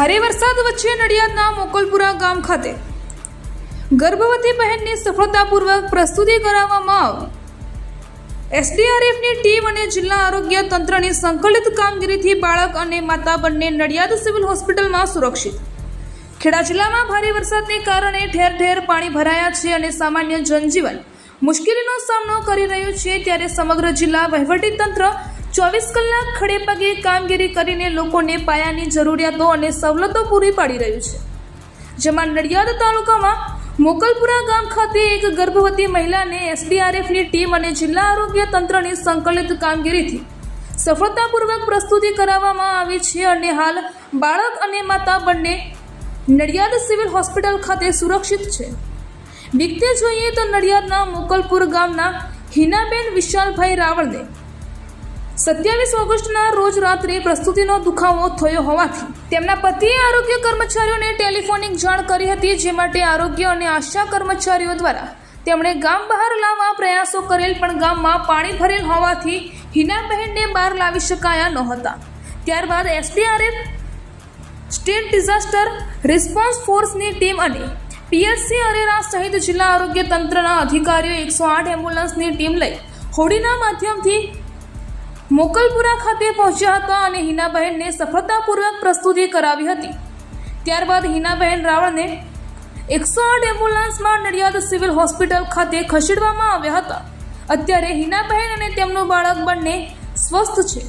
વરસાદ વચ્ચે નડિયાદના મોકલપુરા ગામ ખાતે ગર્ભવતી બહેનની સફળતાપૂર્વક પ્રસ્તુતિ કરાવવામાં આવી એસડીઆરએફની ટીમ અને જિલ્લા આરોગ્ય તંત્રની સંકલિત કામગીરીથી બાળક અને માતા બંને નડિયાદ સિવિલ હોસ્પિટલમાં સુરક્ષિત. ખેડા જિલ્લામાં ભારે વરસાદને કારણે ઠેર ઠેર પાણી ભરાયા છે અને સામાન્ય જનજીવન મુશ્કેલીનો સામનો કરી રહ્યું છે ત્યારે સમગ્ર જિલ્લા વહીવટીતંત્ર ચોવીસ કલાક ખડે પગે કામગીરી કરીને લોકોને પાયાની જરૂરિયાતો અને સવલતો પૂરી પાડી રહ્યું છે. જેમાં નડિયાદ તાલુકામાં મોકલપુરા ગામ ખાતે એક ગર્ભવતી મહિલાને એસડીઆરએફની ટીમ અને જિલ્લા આરોગ્ય તંત્રની સંકલિત કામગીરીથી સફળતાપૂર્વક પ્રસ્તુતિ કરાવવામાં આવી છે અને હાલ બાળક અને માતા બંને નડિયાદ સિવિલ હોસ્પિટલ ખાતે સુરક્ષિત છે. વિગતે જોઈએ તો નડિયાદના મોકલપુર ગામના હિનાબેન વિશાલભાઈ રાવળને સત્યાવીસ ઓગસ્ટના રોજ રાત્રે પ્રસ્તુતિનો દુખાવો થયો હોવાથી તેમના પતિએ આરોગ્ય કર્મચારીઓને ટેલિફોનિક જાણ કરી હતી, જે માટે આરોગ્ય અને આશા કર્મચારીઓ દ્વારા તેમણે ગામ બહાર લાવવા પ્રયાસો કરેલ, પણ ગામમાં પાણી ભરેલ હોવાથી હિનાબહેનને બહાર લાવી શકાયા નહોતા. ત્યારબાદ એસડીઆરએફ, સ્ટેટ ડિઝાસ્ટર રિસ્પોન્સ ફોર્સની ટીમ અને પીએચસી અરેરા સહિત જિલ્લા આરોગ્ય તંત્રના અધિકારીઓ એકસો આઠ એમ્બ્યુલન્સની ટીમ લઈ હોડીના માધ્યમથી મોકલપુરા ખાતે પહોંચ્યા હતા અને હિનાબહેનને સફળતાપૂર્વક પ્રસ્તુતિ કરાવી હતી. ત્યારબાદ હિનાબહેન રાવળને એકસો આઠ એમ્બ્યુલન્સમાં નડિયાદ સિવિલ હોસ્પિટલ ખાતે ખસેડવામાં આવ્યા હતા. અત્યારે હિનાબહેન અને તેમનું બાળક બંને સ્વસ્થ છે.